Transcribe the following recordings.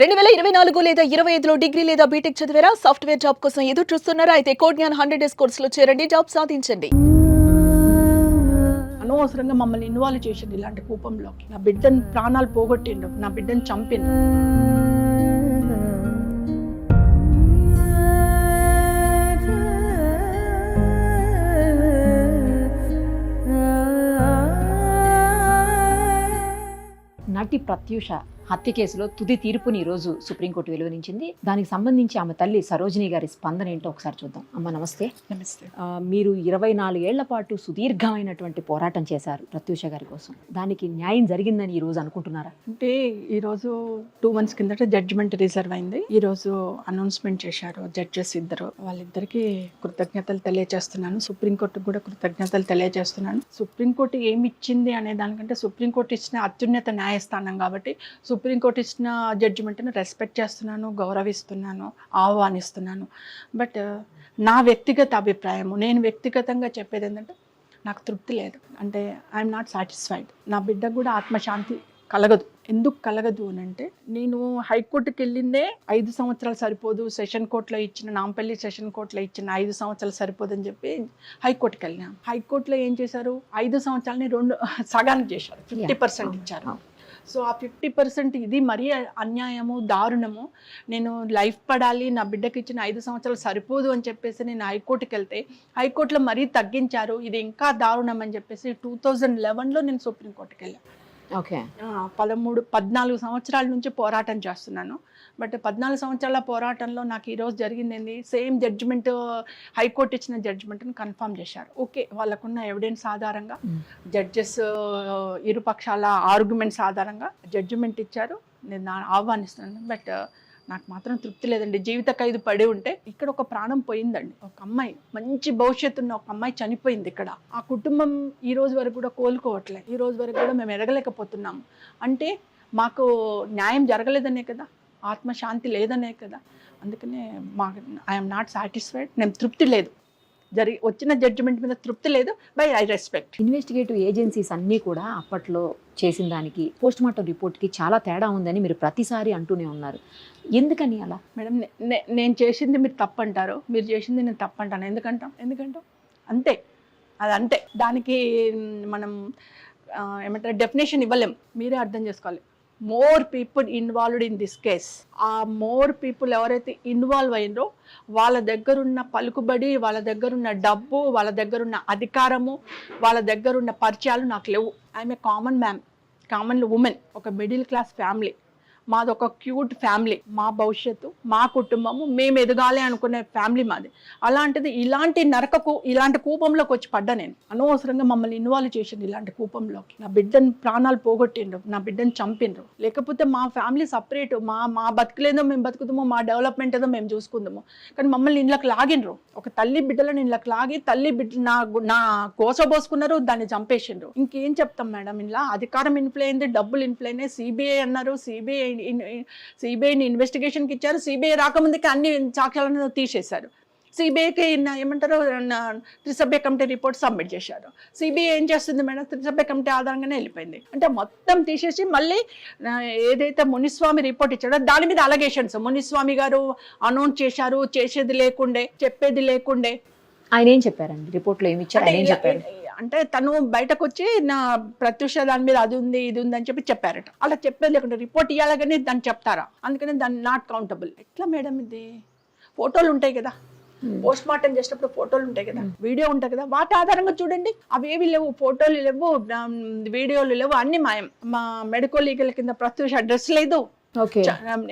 రెండు వేల ఇరవై నాలుగు లేదా ఇరవై ఐదులో డిగ్రీ లేదా బీటెక్ చదివారా? సాఫ్ట్వేర్ జాబ్ కోసం ఎదురు చూస్తున్నారా? అయితే కోడ్ఞాన్ హండ్రెడ్ డేస్ కోర్సులో చేరండి జాబ్ సాధించండి. అనవసరంగా మమ్మల్ని ఇన్వాల్వ్ చేసిండు ఇలాంటి కూపంలోకి. నా బిడ్డను ప్రాణాలు పోగొట్టిండు నా బిడ్డను చంపిండు నటి ప్రత్యూష హత్య కేసులో తుది తీర్పుని ఈ రోజు సుప్రీంకోర్టు వెలువరించింది. దానికి సంబంధించి ఆమె తల్లి సరోజిని గారి స్పందన ఏంటో ఒకసారి చూద్దాం. అమ్మ నమస్తే. నమస్తే. మీరు ఇరవై నాలుగేళ్ళ పాటు సుదీర్ఘమైనటువంటి పోరాటం చేశారు ప్రత్యూష గారి కోసం. దానికి న్యాయం జరిగిందని ఈ రోజు అనుకుంటున్నారా? అంటే ఈరోజు టూ మంత్స్ కిందట జడ్జిమెంట్ రిజర్వ్ అయింది. ఈరోజు అనౌన్స్మెంట్ చేశారు జడ్జెస్ ఇద్దరు. వాళ్ళిద్దరికి కృతజ్ఞతలు తెలియజేస్తున్నాను. సుప్రీంకోర్టుకు కూడా కృతజ్ఞతలు తెలియజేస్తున్నాను. సుప్రీంకోర్టు ఏమి ఇచ్చింది అనే దానికంటే సుప్రీంకోర్టు ఇచ్చిన అత్యున్నత న్యాయస్థానం కాబట్టి సుప్రీంకోర్టు ఇచ్చిన జడ్జిమెంట్ని రెస్పెక్ట్ చేస్తున్నాను గౌరవిస్తున్నాను ఆహ్వానిస్తున్నాను. బట్ నా వ్యక్తిగత అభిప్రాయము నేను వ్యక్తిగతంగా చెప్పేది ఏంటంటే నాకు తృప్తి లేదు. అంటే ఐఎమ్ నాట్ సాటిస్ఫైడ్ నా బిడ్డకు కూడా ఆత్మశాంతి కలగదు. ఎందుకు కలగదు అని అంటే నేను హైకోర్టుకి వెళ్ళిందే ఐదు సంవత్సరాలు సరిపోదు సెషన్ కోర్టులో ఇచ్చిన నాంపల్లి సెషన్ కోర్టులో ఇచ్చిన ఐదు సంవత్సరాలు సరిపోదని చెప్పి హైకోర్టుకి వెళ్ళినాం హైకోర్టులో ఏం చేశారు? ఐదు సంవత్సరాలని రెండు సగానికి చేశారు. ఫిఫ్టీ పర్సెంట్ ఇచ్చారు. సో ఆ ఫిఫ్టీ పర్సెంట్ ఇది మరీ అన్యాయము దారుణము. నేను లైఫ్ పడాలి నా బిడ్డకి ఇచ్చిన ఐదు సంవత్సరాలు సరిపోదు అని చెప్పేసి నేను హైకోర్టుకి వెళ్తే హైకోర్టులో మరీ తగ్గించారు ఇది ఇంకా దారుణం అని చెప్పేసి టూ థౌజండ్ లెవెన్లో నేను సుప్రీంకోర్టుకి వెళ్ళాను ఓకే పదమూడు పద్నాలుగు సంవత్సరాల నుంచి పోరాటం చేస్తున్నాను. బట్ పద్నాలుగు సంవత్సరాల పోరాటంలో నాకు ఈరోజు జరిగింది సేమ్ జడ్జిమెంట్ హైకోర్టు ఇచ్చిన జడ్జిమెంట్ని కన్ఫర్మ్ చేశారు. ఓకే వాళ్ళకున్న ఎవిడెన్స్ ఆధారంగా. జడ్జెస్ ఇరుపక్షాల ఆర్గ్యుమెంట్స్ ఆధారంగా జడ్జిమెంట్ ఇచ్చారు. నేను ఆహ్వానిస్తున్నాను. బట్ నాకు మాత్రం తృప్తి లేదండి. జీవిత ఖైదు పడి ఉంటే ఇక్కడ ఒక ప్రాణం పోయిందండి. ఒక అమ్మాయి మంచి భవిష్యత్తు ఉన్న ఒక అమ్మాయి చనిపోయింది ఇక్కడ. ఆ కుటుంబం ఈ రోజు వరకు కూడా కోలుకోవట్లేదు. ఈ రోజు వరకు కూడా మేము ఎదగలేకపోతున్నాము అంటే మాకు న్యాయం జరగలేదనే కదా? ఆత్మశాంతి లేదనే కదా. అందుకనే మాకు ఐఎమ్ నాట్ సాటిస్ఫైడ్ నేను తృప్తి లేదు. జరిగి వచ్చిన జడ్జిమెంట్ మీద తృప్తి లేదు by I respect. Investigative agencies అన్నీ కూడా అప్పట్లో చేసిన దానికి పోస్ట్ మార్టం రిపోర్ట్కి చాలా తేడా ఉందని మీరు ప్రతిసారి అంటూనే ఉన్నారు. ఎందుకని అలా? మేడం నేను చేసింది మీరు తప్పు అంటారు మీరు చేసింది నేను తప్పు అంటాను ఎందుకంటాం? ఎందుకంటాం? అంతే. అది అంతే దానికి మనం ఏమంటారు డెఫినేషన్ ఇవ్వలేం. మీరే అర్థం చేసుకోవాలి. More people involved in this case ఆ మోర్ పీపుల్ ఎవరైతే ఇన్వాల్వ్ అయినరో వాళ్ళ దగ్గరున్న పలుకుబడి వాళ్ళ దగ్గరున్న డబ్బు వాళ్ళ దగ్గరున్న అధికారము వాళ్ళ దగ్గరున్న పరిచయాలు నాకు లేవు. I'm a common ma'am common woman ఒక మిడిల్ క్లాస్ ఫ్యామిలీ మాది ఒక క్యూట్ ఫ్యామిలీ మా భవిష్యత్తు మా కుటుంబము మేము ఎదగాలి అనుకునే ఫ్యామిలీ మాది. అలాంటిది ఇలాంటి నరకకు ఇలాంటి కూపంలోకి వచ్చి పడ్డా నేను. అనవసరంగా మమ్మల్ని ఇన్వాల్వ్ చేసిండ్రు ఇలాంటి కూపంలోకి. నా బిడ్డను ప్రాణాలు పోగొట్టిండ్రు నా బిడ్డను చంపిండ్రు. లేకపోతే మా ఫ్యామిలీ సపరేట్ మా మా బతుకులేదో మేము బతుకుతామో మా డెవలప్మెంట్ ఏదో మేము చూసుకుందాము. కానీ మమ్మల్ని ఇంట్లోకి లాగిండ్రు. ఒక తల్లి బిడ్డలను ఇంట్లోకి లాగి తల్లి బిడ్డ నా నా కోసబోసుకున్నారు దాన్ని చంపేసిండ్రు. ఇంకేం చెప్తాం మేడం ఇలా అధికారం ఇన్ఫ్లైంది అయింది డబ్బులు ఇన్ఫ్లూ అయినాయి సిబిఐ అన్నారు సిబిఐ సిబిఐని ఇన్వెస్టిగేషన్కి ఇచ్చారు. సిబిఐ రాకముందుకే అన్ని సాక్ష్యాలను తీసేశారు. సిబిఐకి ఏమంటారు త్రిసభ్య కమిటీ రిపోర్ట్ సబ్మిట్ చేశారు. సిబిఐ ఏం చేస్తుంది మేడం? త్రిసభ్య కమిటీ ఆధారంగానే వెళ్ళిపోయింది. అంటే మొత్తం తీసేసి మళ్ళీ ఏదైతే మునిస్వామి రిపోర్ట్ ఇచ్చాడో దాని మీద అలగేషన్స్ మునిస్వామి గారు అనౌన్స్ చేశారు చేసేది లేకుండే చెప్పేది లేకుండే. ఆయన ఏం చెప్పారండి? రిపోర్ట్లో ఏమి ఇచ్చారు? ఆయన ఏం చెప్పారు? అంటే తను బయటకు వచ్చి నా ప్రత్యూష దాని మీద అది ఉంది ఇది ఉంది అని చెప్పి చెప్పారట. అలా చెప్పేది లేకుండా రిపోర్ట్ ఇవ్వాలగానే దాన్ని చెప్తారా? అందుకని దాన్ని నాట్ కౌంటబుల్ ఎట్లా మేడం ఇది? ఫోటోలు ఉంటాయి కదా. పోస్ట్ మార్టం చేసినప్పుడు ఫోటోలు ఉంటాయి కదా. వీడియో ఉంటాయి కదా. వాటి ఆధారంగా చూడండి. అవి ఏవి లేవు ఫోటోలు లేవు వీడియోలు లేవు అన్ని మాయం. మా మెడికల్ లీగల్ కింద ప్రత్యూష డ్రెస్ లేదు.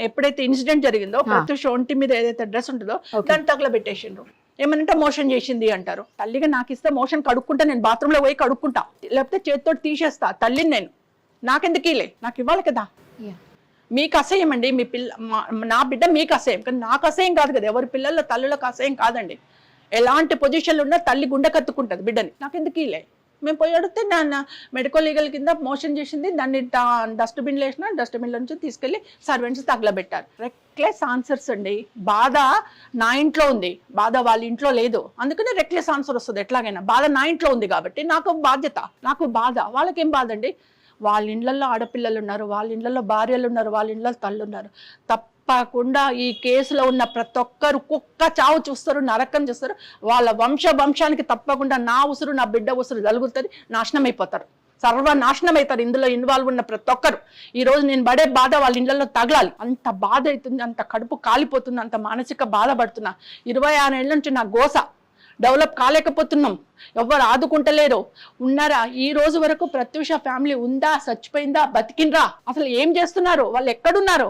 ఎప్పుడైతే ఇన్సిడెంట్ జరిగిందో ప్రత్యూష ఒంటి మీద ఏదైతే డ్రెస్ ఉంటుందో. దాన్ని తగలబెట్టేసిండ్రు. ఏమనంటే మోషన్ చేసింది అంటారు. తల్లిగా నాకు ఇస్తే మోషన్ కడుక్కుంటా నేను బాత్రూంలో పోయి కడుక్కుంటా. లేకపోతే చేతితో తీసేస్తా తల్లిని నేను. నాకెందుకు ఇలే నాకు ఇవ్వాలి కదా. మీకు అసహ్యం అండి మీ పిల్ల మా- నా బిడ్డ మీకు అసహ్యం. కానీ నాకు అసహ్యం కాదు కదా ఎవరి పిల్లల తల్లులకు అసహ్యం కాదండి. ఎలాంటి పొజిషన్లో ఉన్నా తల్లి గుండె కత్తుకుంటుంది బిడ్డని. నాకెందుకు ఇలే మేము పోయి అడిగితే నాన్న మెడికల్ లీగల్ కింద మోషన్ చేసింది. దాన్ని డస్ట్బిన్లో వేసిన డస్ట్బిన్లో నుంచి తీసుకెళ్ళి సర్వెంట్స్ తగలబెట్టారు. రెక్లెస్ ఆన్సర్స్ అండి. బాధ నా ఇంట్లో ఉంది. బాధ వాళ్ళ ఇంట్లో లేదు. అందుకనే రెక్లెస్ ఆన్సర్ వస్తుంది. ఎట్లాగైనా బాధ నా ఇంట్లో ఉంది కాబట్టి నాకు బాధ్యత నాకు బాధ. వాళ్ళకేం బాధ అండి వాళ్ళ ఇండ్లలో ఆడపిల్లలు ఉన్నారు వాళ్ళ ఇండ్లలో భార్యలు ఉన్నారు వాళ్ళ ఇళ్ళలో తల్లు ఉన్నారు తప్పకుండా ఈ కేసులో ఉన్న ప్రతి ఒక్కరు కుక్క చావు చూస్తారు నరకం చూస్తారు. వాళ్ళ వంశ వంశానికి తప్పకుండా నా ఉసురు నా బిడ్డ ఉసురు జరుగుతుంది నాశనం అయిపోతారు సర్వనాశనం అవుతారు ఇందులో ఇన్వాల్వ్ ఉన్న ప్రతి ఒక్కరు. ఈ రోజు నేను పడే బాధ వాళ్ళ ఇళ్ళలో తగలాలి. అంత బాధ అవుతుంది అంత కడుపు కాలిపోతుంది అంత మానసిక బాధపడుతున్నా. ఇరవై ఆరు ఏళ్ళ నుంచి నా గోస. డెవలప్ కాలేకపోతున్నాం. ఎవరు ఆదుకుంటలేరు. ఉన్నారా? ఈ రోజు వరకు ప్రత్యూష ఫ్యామిలీ ఉందా? చచ్చిపోయిందా? బతికినరా అసలు ఏం చేస్తున్నారు? వాళ్ళు ఎక్కడున్నారు?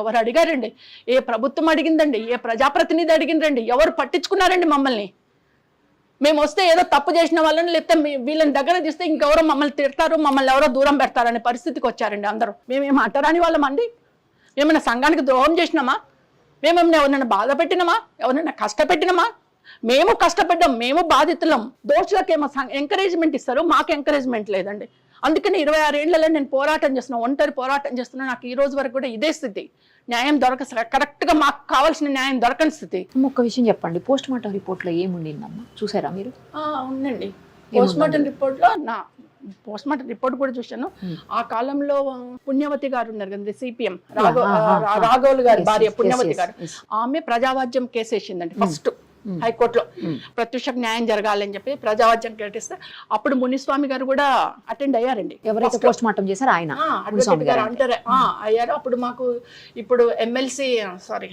ఎవరు అడిగారండి? ఏ ప్రభుత్వం అడిగిందండి? ఏ ప్రజాప్రతినిధి అడిగిందండి? ఎవరు పట్టించుకున్నారండి మమ్మల్ని? మేము వస్తే ఏదో తప్పు చేసిన వాళ్ళని లేకపోతే వీళ్ళని దగ్గర తీస్తే ఇంకెవరో మమ్మల్ని తిడతారు మమ్మల్ని ఎవరో దూరం పెడతారనే పరిస్థితికి వచ్చారండి అందరూ. మేమేం అంటరాని వాళ్ళమండి ఏమైనా సంఘానికి ద్రోహం చేసినామా? మేమేమైనా ఎవరినైనా బాధ పెట్టినామా? ఎవరైనా కష్టపెట్టినామా? మేము కష్టపడ్డాం మేము బాధితులం. దోషులకేమో ఎంకరేజ్మెంట్ ఇస్తారు మాకు ఎంకరేజ్మెంట్ లేదండి. అందుకని ఇరవై ఆరు ఏళ్ళలో నేను పోరాటం చేస్తున్నా ఒంటరి పోరాటం చేస్తున్నా నాకు ఈ రోజు వరకు కూడా ఇదే స్థితి. న్యాయం దొరక కరెక్ట్గా మాకు కావాల్సిన న్యాయం దొరకని స్థితి. ఒక్క విషయం చెప్పండి. పోస్ట్ మార్టం రిపోర్ట్లో ఏముండిందమ్మా? చూసారా మీరు? ఆ, ఉందండి. పోస్ట్ మార్టం రిపోర్ట్లో నా పోస్ట్ మార్టం రిపోర్ట్ కూడా చూశాను. ఆ కాలంలో పుణ్యవతి గారు ఉన్నారు కదా సిపిఎం రాఘవ. రాఘవులు గారి భార్య పుణ్యవతి గారు. ఆమె ప్రజావాజ్యం కేసు వేసిందండి ఫస్ట్. హైకోర్టులో. ప్రత్యక్ష న్యాయం జరగాలని చెప్పి ప్రజావాజ్యం కేటిస్తే అప్పుడు మునిస్వామి గారు కూడా అటెండ్ అయ్యారండి. ఎవరైతే. పోస్ట్ మార్టం చేశారో ఆయన అంటారు. అయ్యారు. అప్పుడు మాకు ఇప్పుడు ఎమ్మెల్సీ సారీ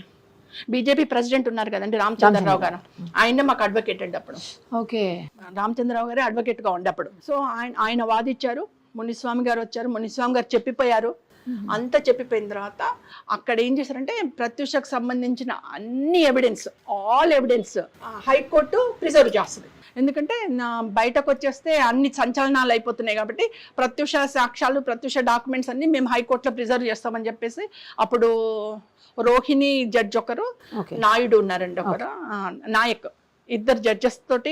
బీజేపీ ప్రెసిడెంట్ ఉన్నారు కదండి రామచంద్రరావు గారు. ఆయనే మాకు అడ్వకేట్ అండి అప్పుడు. ఓకే. రామచంద్రరావు గారే అడ్వకేట్గా ఉండే అప్పుడు. సో ఆయన ఆయన వాదిచ్చారు. మునిస్వామి గారు వచ్చారు. మునిస్వామి గారు చెప్పిపోయారు. అంతా చెప్పిపోయిన తర్వాత అక్కడ ఏం చేశారంటే ప్రత్యూషకు సంబంధించిన అన్ని evidence all evidence high court preserve చేస్తుంది. ఎందుకంటే నా బయటకు వచ్చేస్తే అన్ని సంచలనాలు అయిపోతున్నాయి కాబట్టి ప్రత్యూష సాక్ష్యాలు ప్రత్యూష డాక్యుమెంట్స్ అన్ని మేము హైకోర్టులో ప్రిజర్వ్ చేస్తామని చెప్పేసి అప్పుడు రోహిణి జడ్జ్ ఒకరు నాయుడు ఉన్నారండి ఒకరు నాయక్. ఇద్దరు జడ్జెస్ తోటి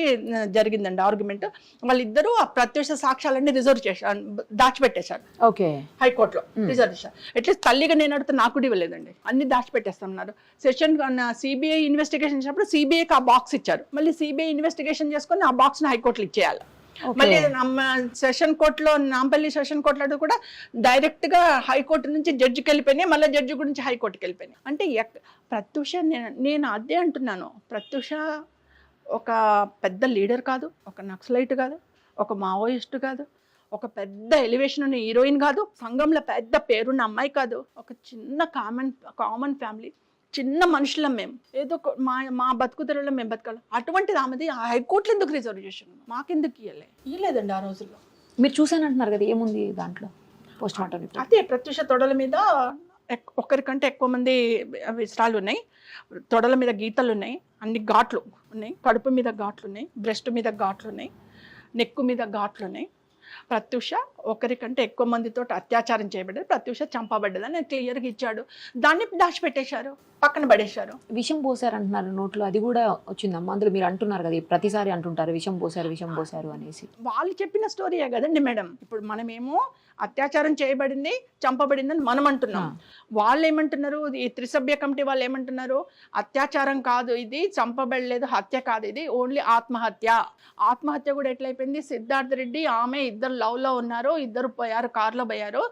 జరిగిందండి ఆర్గ్యుమెంట్ వాళ్ళిద్దరూ ఆ ప్రత్యక్ష సాక్ష్యాలన్నీ రిజర్వ్ చేశారు దాచిపెట్టేశారు. ఓకే. హైకోర్టులో రిజర్వ్ చేశారు అట్లీస్ట్ తల్లిగా నేను అడిగితే నాకు కూడా ఇవ్వలేదండి. అన్ని దాచిపెట్టేస్తున్నారు. సెషన్ సిబిఐ ఇన్వెస్టిగేషన్ చేసినప్పుడు సిబిఐకి ఆ బాక్స్ ఇచ్చారు. మళ్ళీ సిబిఐ ఇన్వెస్టిగేషన్ చేసుకొని ఆ బాక్స్ని హైకోర్టులో ఇచ్చేయాలి. మళ్ళీ సెషన్ కోర్టులో నాంపల్లి సెషన్ కోర్టులో కూడా డైరెక్ట్గా హైకోర్టు నుంచి జడ్జికి వెళ్ళిపోయినాయి మళ్ళీ జడ్జి గురించి హైకోర్టుకి వెళ్ళిపోయినాయి. అంటే ప్రత్యూష నేను నేను అదే అంటున్నాను. ప్రత్యూష ఒక పెద్ద లీడర్ కాదు ఒక నక్సలైట్ కాదు ఒక మావోయిస్ట్ కాదు ఒక పెద్ద ఎలివేషన్ ఉన్న హీరోయిన్ కాదు సంఘంలో పెద్ద పేరున్న అమ్మాయి కాదు ఒక చిన్న కామన్ కామన్ ఫ్యామిలీ చిన్న మనుషులం మేము. ఏదో ఒక- మా మా బతుకుదలలో మేము బతకాలి. అటువంటిది ఆమెది ఆ హైకోర్టులో ఎందుకు రిజర్వ్ చేసాను మాకెందుకు ఇవ్వలే ఇవ్వలేదండి ఆ రోజుల్లో. మీరు చూసానంటున్నారు కదా ఏముంది దాంట్లో? పోస్ట్ మార్టం అదే ప్రత్యూష తొడల మీద ఒకరికంటే ఎక్కువ మంది విషరాలు ఉన్నాయి తొడల మీద గీతలు ఉన్నాయి అన్ని ఘాట్లు ఉన్నాయి. కడుపు మీద ఘాట్లు ఉన్నాయి బ్రెస్ట్ మీద ఘాట్లు ఉన్నాయి నెక్కు మీద ఘాట్లు ఉన్నాయి ప్రత్యూష ఒకరికంటే ఎక్కువ మందితో అత్యాచారం చేయబడ్డది. ప్రత్యూష చంపబడ్డదని క్లియర్గా ఇచ్చాడు. దాన్ని దాచిపెట్టేశారు. పక్కన పడేశారు. విషం పోసారు అంటున్నారు నోట్లో. అది కూడా వచ్చిందమ్మా. అందులో మీరు అంటున్నారు కదా ప్రతిసారి అంటుంటారు విషం పోసారు విషం పోసారు అనేసి. వాళ్ళు చెప్పిన స్టోరీయే కదండి మేడం. ఇప్పుడు మనమేమో అత్యాచారం చేయబడింది చంపబడిందని మనం అంటున్నాం వాళ్ళు ఏమంటున్నారు ఈ త్రిసభ్య కమిటీ వాళ్ళు ఏమంటున్నారు అత్యాచారం కాదు ఇది చంపబడలేదు హత్య కాదు ఇది ఓన్లీ ఆత్మహత్య. ఆత్మహత్య కూడా ఎట్లయిపోయింది? సిద్ధార్థ రెడ్డి ఆమె ఇద్దరు లవ్లో ఉన్నారు ఇద్దరు పోయారు కార్లో పోయారు.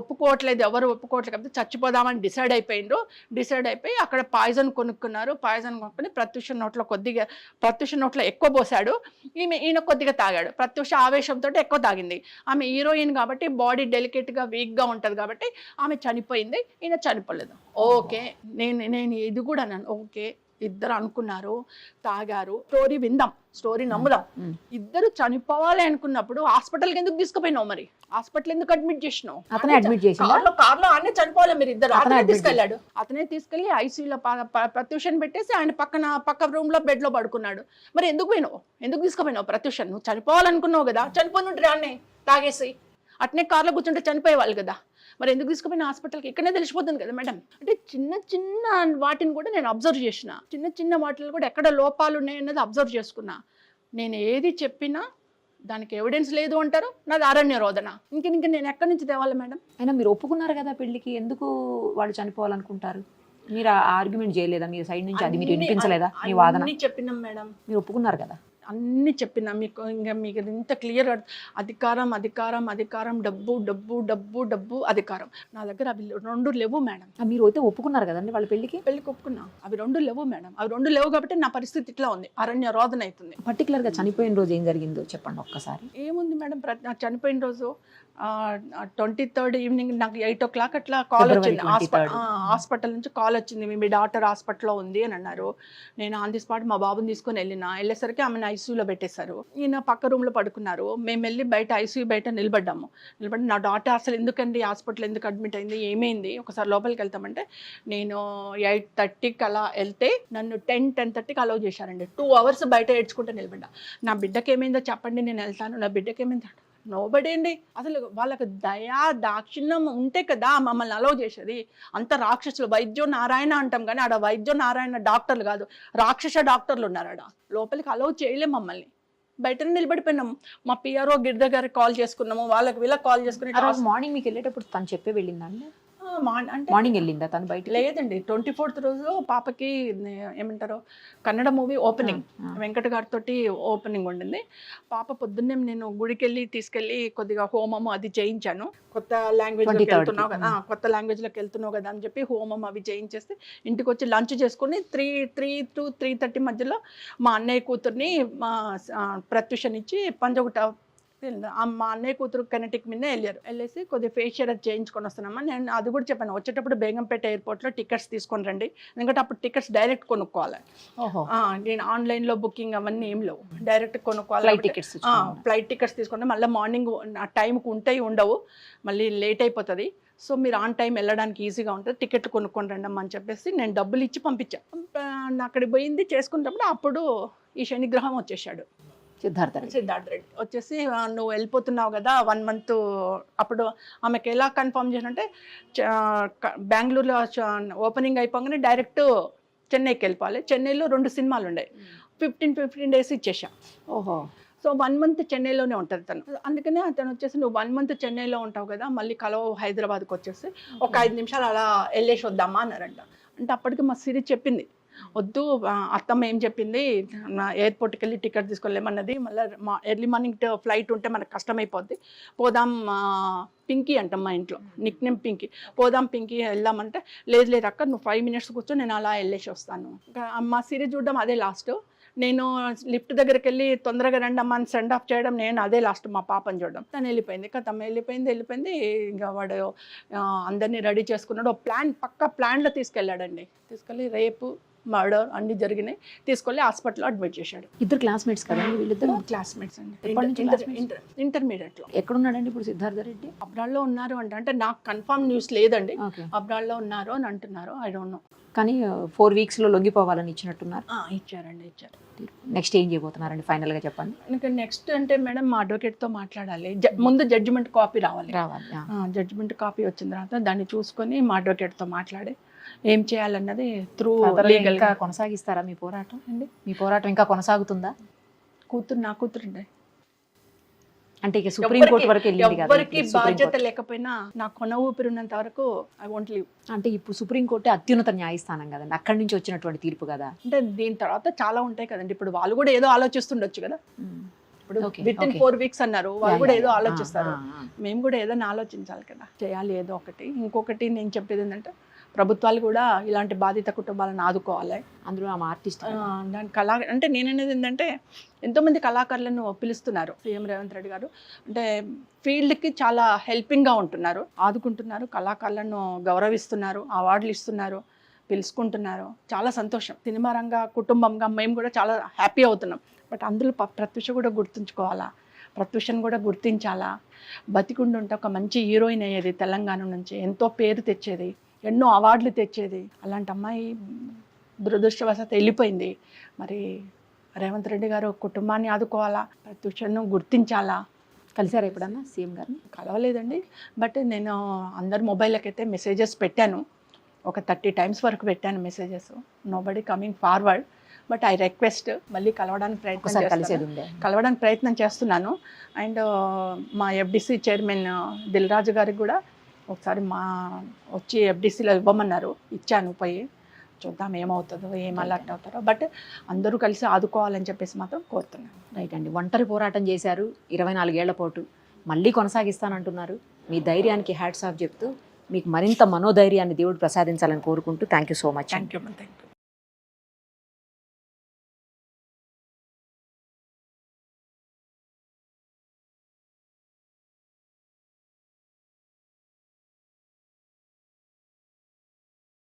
ఒప్పుకోవట్లేదు ఎవరు ఒప్పుకోవట్లేదు కాబట్టి చచ్చిపోదామని డిసైడ్ అయిపోయిండ్రు. డిసైడ్ అయిపోయి అక్కడ పాయిజన్ కొనుక్కున్నారు. పాయిజన్ కొనుక్కొని ప్రత్యూష నోట్లో కొద్దిగా ప్రత్యూష నోట్లో ఎక్కువ పోసాడు ఈమె ఈయన కొద్దిగా తాగాడు. ప్రత్యూష ఆవేశంతో ఎక్కువ తాగింది. ఆమె హీరోయిన్ కాబట్టి బాడీ డెలికేట్గా వీక్గా ఉంటుంది కాబట్టి ఆమె చనిపోయింది ఈయన చనిపోలేదు. ఓకే. నేను నేను ఇది కూడా అన్నాను ఓకే. ఇద్దరు అనుకున్నారు తాగారు. స్టోరీ విందాం. స్టోరీ నమ్ముదాం. మ్మ్. ఇద్దరు చనిపోవాలి అనుకున్నప్పుడు హాస్పిటల్కి ఎందుకు తీసుకుపోయినావు మరి? హాస్పిటల్ ఎందుకు అడ్మిట్ చేసినావు? అతనే చేసిండా? కార్లో చనిపోవాలి మీరు ఇద్దరు. అతనే తీసుకెళ్ళాడు. అతనే తీసుకెళ్ళి ఐసీయూలో ప్రత్యూషన్ పెట్టేసి ఆయన పక్కన పక్క రూమ్లో బెడ్లో పడుకున్నాడు. మరి ఎందుకు పోయినావు? ఎందుకు తీసుకుపోయినావు ప్రత్యూషన్? నువ్వు చనిపోవాలనుకున్నావు కదా. చనిపోయినట్టు రాన్నే తాగేసి. అట్నే కార్లో కూర్చుంటే చనిపోయేవాళ్ళు కదా. మరి ఎందుకు తీసుకుపోయిన హాస్పిటల్కి? ఇక్కడనే తెలిసిపోతుంది కదా మేడం. అంటే చిన్న చిన్న వాటిని కూడా నేను అబ్జర్వ్ చేసిన. చిన్న చిన్న వాటిలో కూడా ఎక్కడ లోపాలు ఉన్నాయన్నది అబ్జర్వ్ చేసుకున్నా. నేను ఏది చెప్పినా దానికి ఎవిడెన్స్ లేదు అంటారు నాది అరణ్య రోదన. ఇంక ఇంక నేను ఎక్కడి నుంచి తేవాలి మేడం? అయినా మీరు ఒప్పుకున్నారు కదా పెళ్ళికి ఎందుకు వాళ్ళు చనిపోవాలనుకుంటారు? మీరు ఆ ఆర్గ్యుమెంట్ చేయలేదా? మీ సైడ్ నుంచి అది మీరు వినిపించలేదా? మీ వాదన? చెప్పినాం మేడం. మీరు ఒప్పుకున్నారు కదా? అన్నీ చెప్పిన మీకు ఇంకా మీకు ఇంత క్లియర్ అధికారం అధికారం అధికారం డబ్బు డబ్బు డబ్బు డబ్బు అధికారం. నా దగ్గర అవి రెండు లేవు మేడం. మీరు అయితే ఒప్పుకున్నారు కదండి వాళ్ళ పెళ్ళికి పెళ్ళికి ఒప్పుకున్నా. అవి రెండు లేవు మేడం. అవి రెండు లేవు కాబట్టి నా పరిస్థితి ఇట్లా ఉంది. అరణ్య రోదన అవుతుంది. పర్టికులర్గా చనిపోయిన రోజు ఏం జరిగిందో చెప్పండి ఒక్కసారి. ఏముంది మేడం? చనిపోయిన రోజు ట్వంటీ థర్డ్ ఈవినింగ్ నాకు ఎయిట్ ఓ క్లాక్ అట్లా కాల్ వచ్చింది. 23rd. హాస్పిటల్ నుంచి కాల్ వచ్చింది. మీ- మీ డాక్టర్ హాస్పిటల్లో ఉంది అని అన్నారు. నేను ఆన్ ది స్పాట్ మా బాబుని తీసుకొని వెళ్ళిన. వెళ్ళేసరికి ఆమెను ఐసీయూలో పెట్టేశారు. ఈయన పక్క రూమ్లో పడుకున్నారు. మేము వెళ్ళి బయట ఐసీయూ బయట నిలబడ్డాము. నిలబడి నా డాక్టర్ అసలు ఎందుకండి హాస్పిటల్ ఎందుకు అడ్మిట్ అయింది? ఏమైంది? ఒకసారి లోపలికి వెళ్తామంటే నేను ఎయిట్ థర్టీకి అలా వెళ్తే నన్ను టెన్ టెన్ థర్టీకి అలౌ చేశారండి. టూ అవర్స్ బయట ఏడ్చుకుంటూ నిలబడ్డా. నా బిడ్డకి ఏమైందో చెప్పండి నేను వెళ్తాను. నా బిడ్డకి ఏమైందో నోబడి అండి అసలు వాళ్ళకి దయా దాక్షిణ్యం ఉంటే కదా మమ్మల్ని అలౌ చేసేది. అంత రాక్షసులు వైద్యో నారాయణ అంటాం కానీ ఆడ వైద్యో నారాయణ డాక్టర్లు కాదు. రాక్షస డాక్టర్లు ఉన్నారు ఆడ. లోపలికి అలౌ చేయలేం మమ్మల్ని. బయటనే నిలబడిపోయినాం. మా పిఆర్ఓ గిరిధర్ గారికి కాల్ చేసుకున్నాము. వాళ్ళకి వీళ్ళకి కాల్ చేసుకుని మార్నింగ్ మీకు వెళ్ళేటప్పుడు తను చెప్పే వెళ్ళిందండి అంటే మార్నింగ్ వెళ్ళిందా తను బయట లేదండి. ట్వంటీ ఫోర్త్ రోజు పాపకి ఏమంటారు కన్నడ మూవీ ఓపెనింగ్. వెంకట గారితో ఓపెనింగ్ ఉండింది. పాప పొద్దున్నే నేను గుడికి వెళ్ళి తీసుకెళ్ళి కొద్దిగా హోమము అది చేయించాను. కొత్త లాంగ్వేజ్ 23rd కి. వెళ్తున్నావు కదా కొత్త లాంగ్వేజ్లోకి వెళ్తున్నావు కదా అని చెప్పి హోమం అవి చేయించేస్తే ఇంటికి వచ్చి లంచ్ చేసుకుని three three to three thirty మధ్యలో మా అన్నయ్య కూతుర్ని మా ఆ, ప్రత్యూషన్ ఇచ్చి పంజగుట్ట మా అన్నయ్య కూతురు కెనటిక్ మీదే వెళ్ళారు. వెళ్ళేసి కొద్దిగా ఫేషియల్ అది చేయించుకొని వస్తున్నామా నేను అది కూడా చెప్పాను. వచ్చేటప్పుడు బేగంపేట ఎయిర్పోర్ట్లో టికెట్స్ తీసుకొని రండి. ఎందుకంటే అప్పుడు టికెట్స్ డైరెక్ట్ కొనుక్కోవాలి. నేను ఆన్లైన్లో బుకింగ్ అవన్నీ ఏం లేవు. డైరెక్ట్ కొనుక్కోవాలి టికెట్స్ ఫ్లైట్ టికెట్స్ తీసుకుంటే మళ్ళీ మార్నింగ్ ఆ టైంకి ఉంటాయి ఉండవు. మళ్ళీ లేట్ అయిపోతుంది. సో మీరు ఆన్ టైం వెళ్ళడానికి ఈజీగా ఉంటుంది టికెట్ కొనుక్కొని రండి అమ్మా అని చెప్పేసి నేను డబ్బులు ఇచ్చి పంపించాను అక్కడికి పోయింది చేసుకున్నప్పుడు అప్పుడు ఈ శనిగ్రహం వచ్చేసాడు సిద్ధార్థ రెడ్డి. సిద్ధార్థ రెడ్డి. వచ్చేసి "ఆ, నువ్వు వెళ్ళిపోతున్నావు కదా వన్ మంత్ అప్పుడు ఆమెకి ఎలా కన్ఫర్మ్ చేసినంటే బెంగళూరులో ఓపెనింగ్ అయిపోగానే డైరెక్ట్ చెన్నైకి వెళ్ళిపోవాలి. చెన్నైలో రెండు సినిమాలు ఉన్నాయి ఫిఫ్టీన్ ఫిఫ్టీన్ డేస్ ఇచ్చేసా. ఓహో. సో వన్ మంత్ చెన్నైలోనే ఉంటుంది తను. అందుకనే అతను వచ్చేసి నువ్వు వన్ మంత్ చెన్నైలో ఉంటావు కదా మళ్ళీ కలవ హైదరాబాద్కి వచ్చేసి. ఒక ఐదు నిమిషాలు అలా వెళ్ళేసి వద్దామా? అన్నారంట. అంటే అప్పటికి మా సిరి చెప్పింది. వద్దు అత్తమ్మ ఏం చెప్పింది? నా ఎయిర్పోర్ట్కి వెళ్ళి టికెట్ తీసుకోలేమన్నది మళ్ళీ మా ఎర్లీ మార్నింగ్ ఫ్లైట్ ఉంటే మనకు కష్టమైపోద్ది. పోదాం పింకీ అంటాం మా ఇంట్లో. Nickname Pinky. పోదాం పింకీ వెళ్దామంటే లేదు లేదు అక్క నువ్వు ఫైవ్ మినిట్స్ కూర్చో నేను అలా వెళ్ళేసి వస్తాను. ఇంకా మా సిరి చూడడం అదే లాస్ట్. నేను లిఫ్ట్ దగ్గరికి వెళ్ళి తొందరగా రండి అమ్మ అని సెండ్ ఆఫ్ చేయడం నేను అదే లాస్ట్ మా పాపని చూడడం. తను వెళ్ళిపోయింది. కథమ్మ వెళ్ళిపోయింది వెళ్ళిపోయింది. ఇంకా వాడు అందరినీ రెడీ చేసుకున్నాడు. ప్లాన్ పక్క ప్లాన్లో తీసుకెళ్ళాడండి. తీసుకెళ్ళి రేపు మర్డర్ అన్ని జరిగినాయి. తీసుకెళ్ళి హాస్పిటల్లో అడ్మిట్ చేశాడు. ఇద్దరు క్లాస్మేట్స్ కదండి వీళ్ళిద్దరు? క్లాస్మేట్స్ అండి. ఎప్పటి నుంచి ఇంటర్- classmates? ఇంటర్- ఇంటర్మీడియట్లో. ఎక్కడున్నాడండి ఇప్పుడు సిద్ధార్థ రెడ్డి? అబ్రాడ్లో ఉన్నారు అంటే. అంటే నాకు కన్ఫర్మ్ న్యూస్ లేదండి. ఓకే. అబ్రాడ్లో ఉన్నారు అని అంటున్నారు ఐ డోంట్ నో కానీ ఫోర్ వీక్స్లో లొంగిపోవాలని ఇచ్చినట్టున్నారు. ఇచ్చారండి ఇచ్చారు. నెక్స్ట్ ఏం చేయబోతున్నారండి? ఫైనల్గా చెప్పండి. ఇంకా నెక్స్ట్ అంటే మేడం మా అడ్వకేట్తో మాట్లాడాలి. జ- ముందు జడ్జిమెంట్ కాపీ రావాలి. రావాలి ఆ. జడ్జిమెంట్ కాపీ వచ్చిన తర్వాత దాన్ని చూసుకొని మా అడ్వకేట్తో మాట్లాడి ఏం చేయాలన్నది త్రూ లీగల్ ఇంకా కొనసాగిస్తారా మీ పోరాటం అండి? మీ పోరాటం ఇంకా కొనసాగుతుందా? కూతురు నా కూతురు అంటే ఇక సుప్రీం కోర్టు వరకు వెళ్ళింది ఎవరికి ఇప్పుడు బాధ్యత. లేకపోయినా నా కొన ఊపిరి ఉన్నంత వరకు ఐ వాంట్ లీవ్ అంటే ఇప్పుడు సుప్రీం కోర్టు అత్యున్నత న్యాయస్థానం కదండి. అక్కడి నుంచి వచ్చినటువంటి తీర్పు కదా. అంటే దీని తర్వాత చాలా ఉంటాయి కదండి. ఇప్పుడు వాళ్ళు కూడా ఏదో ఆలోచిస్తుండొచ్చు కదా. ఇప్పుడు within okay. Four weeks అన్నారు. వాళ్ళు కూడా ఏదో. ఆలోచిస్తారు. ఆ, ఆ, ఆ. మేము కూడా ఏదైనా ఆలోచించాలి కదా. చేయాలి ఏదో ఒకటి. ఇంకొకటి నేను చెప్పేది ఏంటంటే ప్రభుత్వాలు కూడా ఇలాంటి బాధిత కుటుంబాలను ఆదుకోవాలి. అందులో ఆమె ఆర్టిస్ట్ దాని కళా అంటే నేననేది ఏంటంటే ఎంతోమంది కళాకారులను పిలుస్తున్నారు. సీఎం రేవంత్ రెడ్డి గారు. అంటే ఫీల్డ్కి చాలా హెల్పింగ్గా ఉంటున్నారు. ఆదుకుంటున్నారు కళాకారులను గౌరవిస్తున్నారు అవార్డులు ఇస్తున్నారు పిలుచుకుంటున్నారు. చాలా సంతోషం. సినిమా రంగ కుటుంబంగా మేము కూడా చాలా హ్యాపీ అవుతున్నాం. బట్ అందులో ప్రత్యూష కూడా గుర్తుంచుకోవాలా? ప్రత్యూషను కూడా గుర్తించాలా? బతికుండుంటే ఒక మంచి హీరోయిన్ అయ్యేది తెలంగాణ నుంచి. ఎంతో పేరు తెచ్చేది. ఎన్నో అవార్డులు తెచ్చేది. అలాంటి అమ్మాయి దురదృష్టవశాత్తు వెళ్ళిపోయింది. మరి రేవంత్ రెడ్డి గారు కుటుంబాన్ని ఆదుకోవాలా? ప్రత్యూషను గుర్తించాలా? కలిసారా ఎప్పుడన్నా సీఎం గారిని? కలవలేదండి. బట్ నేను అందరి మొబైల్కైతే మెసేజెస్ పెట్టాను. ఒక థర్టీ టైమ్స్ వరకు పెట్టాను messages. Nobody coming forward. But I request మళ్ళీ కలవడానికి ప్రయత్నం కలిసేది కలవడానికి ప్రయత్నం చేస్తున్నాను. అండ్ మా ఎఫ్డిసి చైర్మన్ దిల్ రాజు గారికి కూడా ఒకసారి మా వచ్చి ఎఫ్డిసిలో ఇవ్వమన్నారు. ఇచ్చాను పోయి. చూద్దాం ఏమవుతుందో ఏం అలర్ట్ అవుతారో. బట్ అందరూ కలిసి ఆదుకోవాలని చెప్పేసి మాత్రం కోరుతున్నాను. రైట్ అండి. ఒంటరి పోరాటం చేశారు. ఇరవై నాలుగేళ్ళ పాటు మళ్ళీ కొనసాగిస్తానంటున్నారు. మీ ధైర్యానికి హ్యాట్స్ ఆఫ్ చెప్తూ మీకు మరింత మనోధైర్యాన్ని దేవుడు ప్రసాదించాలని కోరుకుంటూ thank you so much thank you thank you